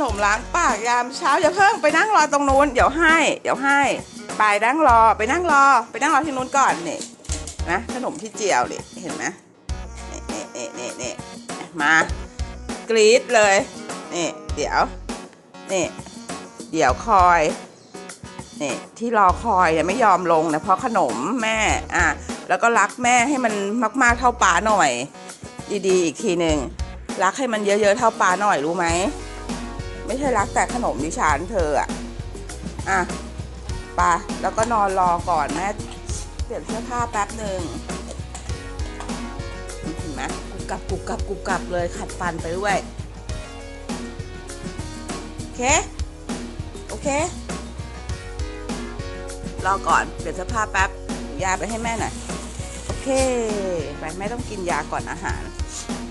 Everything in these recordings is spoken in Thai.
นมล้างปากยามเช้าอย่าเพิ่งไปนั่งรอตรงนู้นเดี๋ยวให้ เดี๋ยวให้ ไปนั่งรอไปนั่งรอ ไปนั่งรอที่นู้นก่อนนี่นะขนมที่เจียวนี่เห็นไหมนี่นี่นี่นี่นี่มากรีดเลยนี่เดี๋ยวนี่เดี๋ยวคอยนี่ที่รอคอยเนี่ยไม่ยอมลงนะเพราะขนมแม่อะแล้วก็รักแม่ให้มันมากๆเท่าป๋าหน่อย ดีๆ อีกทีหนึ่งรักให้มันเยอะๆเท่าปลาหน่อยรู้ไหม ไม่ใช่รักแต่ขนมดิฉันเธออะอะไปาแล้วก็นอนรอก่อนแม่เปลี่ยนเสื้อผ้าแป๊บหนึ่งเห็นไหมกุบกับกุบกับกุบกับเลยขัดฟันไปด้วยโอเค โอเค รอก่อนเปลี่ยนเสื้อผ้าแป๊บยาไปให้แม่หน่อยโอเคไปแม่ต้องกินยาก่อนอาหาร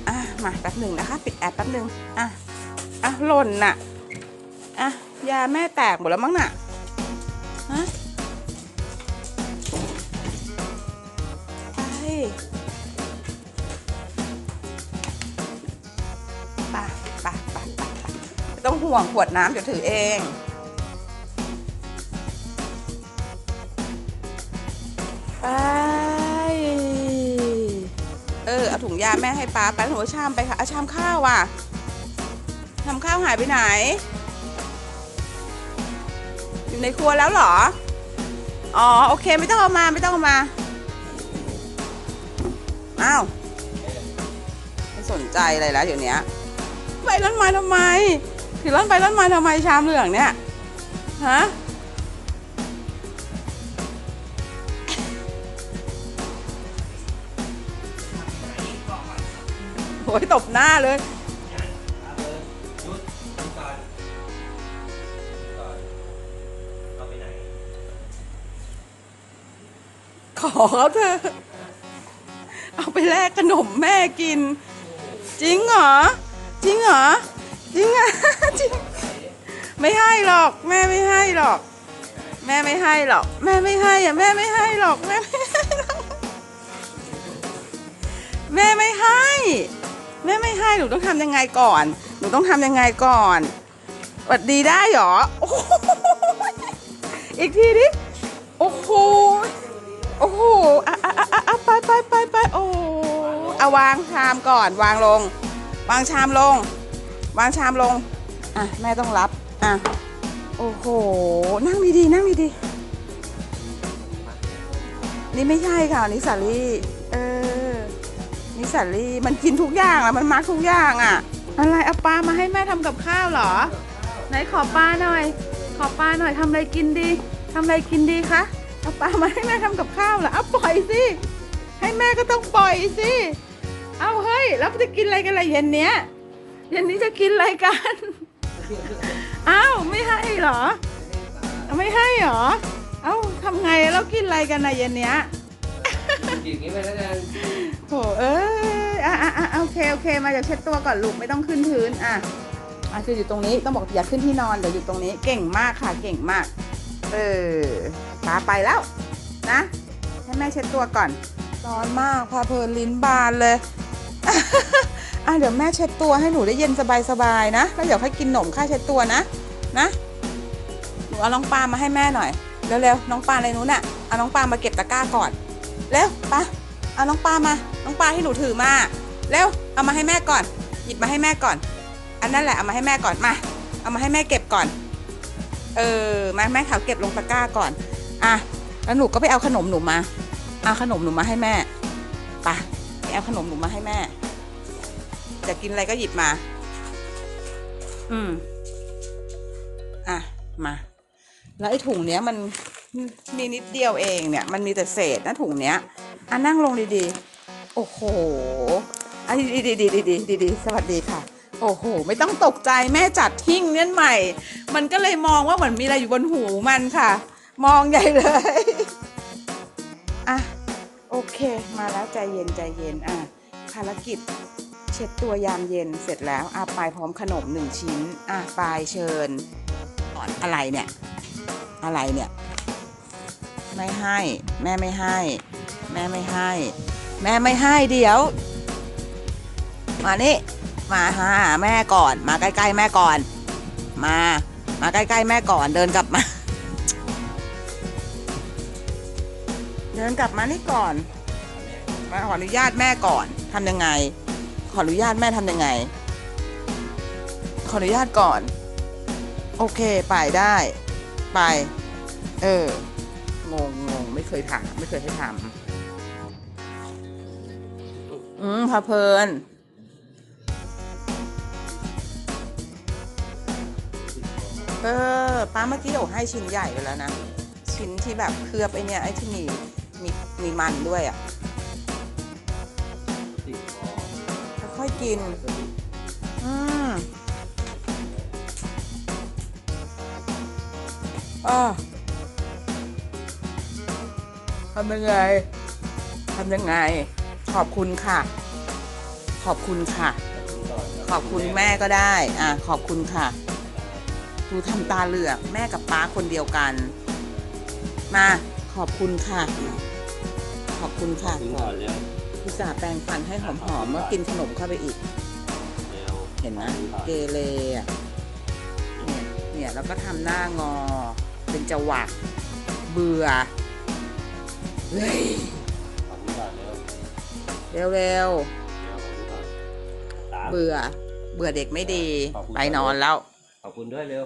อะมาแป๊บหนึ่งนะคะ ปิดแอปแป๊บหนึ่งอะอะหล่นน่ะ อะ ยาแม่แตกหมดแล้วมั้งน่ะ ฮะไปไปไปไปไปไปไต้องห่วงขวดน้ำเดี๋ยวถือเองไปเออ เอาถุงยาแม่ให้ป้าไปถุงชามไปค่ะเอาชามข้าวอะทำข้าวหายไปไหน ในครัวแล้วเหรอ อ๋อโอเคไม่ต้องเอามาไม่ต้องเอามา อ้าวไม่สนใจอะไรแล้วเดี๋ยวนี้ไปร้อนมาทำไมถือร้อนไปร้อนมาทำไมชามเหลืองเนี่ยฮะโอ้ยตบหน้าเลย ขอเขาเธอ เอาไปแลกขนมแม่กิน จริงเหรอ จริงเหรอ จริงอะจริง ไม่ให้หรอก แม่ไม่ให้หรอก แม่ไม่ให้หรอก แม่ไม่ให้อะแม่ไม่ให้หรอกแม่ไม่ให้หรอกแม่ไม่ให้ แม่ไม่ให้หนูต้องทำยังไงก่อน หนูต้องทำยังไงก่อนหวัดดีได้เหรออีกทีดิโอ้โห เอาวางชามก่อนวางลง วางชามลง วางชามลง อะแม่ต้องรับ อะ โอ้โห นั่งดีๆนั่งดีๆนี่ไม่ใช่ค่ะนี่สาลี่เออนี่สาลี่มันกินทุกอย่างอะมันมักทุกอย่างอะอะไรเอาปลามาให้แม่ทำกับข้าวเหรอ ไหนขอปลาหน่อย ขอปลาหน่อยทำอะไรกินดีทำอะไรกินดีคะเอาปลามาให้แม่ทำกับข้าวเหรอเอาปล่อยสิให้แม่ก็ต้องปล่อยสิ เอาเฮ้ยแล้วจะกินอะไรกันล่ะเย็นเนี้ยเย็นนี้จะกินอะไรกันอ้าวไม่ให้เหรอ ไม่ให้เหรอ เอ้าทำไงแล้วกินอะไรกันนะเย็นเนี้ยอย่างนี้ไปแล้วกันโถเอ้ยอะอะอะโอเคโอเค มาเดี๋ยวเช็ดตัวก่อนลูกไม่ต้องขึ้นพื้นอะอะคืออยู่ตรงนี้ต้องบอกอย่าขึ้นที่นอนเดี๋ยวอยู่ตรงนี้เก่งมากค่ะเก่งมาก เออปาไปแล้วนะให้แม่เช็ดตัวก่อนร้อนมากพาเพลินลิ้นบานเลย อะเดี๋ยวแม่เช็ดตัวให้หนูได้เย็นสบายๆนะ แล้วเดี๋ยวค่อยกินหนมค่าเช็ดตัวนะ นะ หนูเอาน้องปลามาให้แม่หน่อย เร็วๆ น้องปลาในนู้นน่ะ เอาน้องปลามาเก็บตะกร้าก่อน เร็วปะเอาน้องปลามา น้องปลาให้หนูถือมา เร็ว เอามาให้แม่ก่อน หยิบมาให้แม่ก่อน อันนั้นแหละ เอามาให้แม่ก่อน มา เอามาให้แม่เก็บก่อน เออ มาแม่ขาเก็บลงตะกร้าก่อน อะ แล้วหนูก็ไปเอาขนมหนูมา เอาขนมหนูมาให้แม่ปไป เอาขนมหนูมาให้แม่จะกินอะไรก็หยิบมา อืม อะ มา แล้วไอ้ถุงเนี้ยมันมีนิดเดียวเองเนี่ย มันมีแต่เศษนะถุงเนี้ย อะนั่งลงดีๆ โอ้โหอะดีดีดีดีดีดีดีสวัสดีค่ะ โอ้โห ไม่ต้องตกใจแม่จัดทิ้งเนี่ยใหม่ มันก็เลยมองว่าเหมือนมีอะไรอยู่บนหูมันค่ะ มองใหญ่เลย เค มาแล้วใจเย็นใจเย็นอะภารกิจเช็ดตัวยามเย็นเสร็จแล้วอะปลายพร้อมขนมหนึ่งชิ้นอะปลายเชิญก่อนอะไรเนี่ย อะไรเนี่ย ไม่ให้ แม่ไม่ให้ แม่ไม่ให้ แม่ไม่ให้เดี๋ยว มานี่มาหาแม่ก่อน มาใกล้ๆแม่ก่อน มา มาใกล้ๆแม่ก่อนเดินกลับมา ดินกลับมานี่ก่อน มาขออนุญาตแม่ก่อนทำยังไง ขออนุญาตแม่ทำยังไง ขออนุญาตก่อน โอเคไปได้ ไป เอองงงงไม่เคยทำไม่เคยให้ทำอืมพาเพลินเออป้าเมื่อกี้เดี๋ยวให้ชิ้นใหญ่ไปแล้วนะ ชิ้นที่แบบเคลือบไอเนี่ยไอที่มี มีมีมันด้วยอะติดคอค่อยๆกิน อืมอ่าทำยังไงทำยังไง ขอบคุณค่ะ ขอบคุณค่ะ ขอบคุณแม่ก็ได้ อะขอบคุณค่ะดูทำตาเหลือกแม่กับป้าคนเดียวกัน มาขอบคุณค่ะ ขอบคุณค่ะถึงก่อนเร็วอุตส่าห์แปรงฟันให้หอมๆเมื่อกินขนมเข้าไปอีกเร็วเห็นไหมเกเรอะเนี่ยเนี่ยแล้วก็ทำหน้างอ เป็นจวักเบื่อเฮ้ยขอบคุณก่อนเร็วเร็วเร็วขอบคุณก่อนสาม ๆเบื่อ เบื่อเด็กไม่ดี ขอบคุณ ไปนอนแล้ว ขอบคุณด้วยเร็ว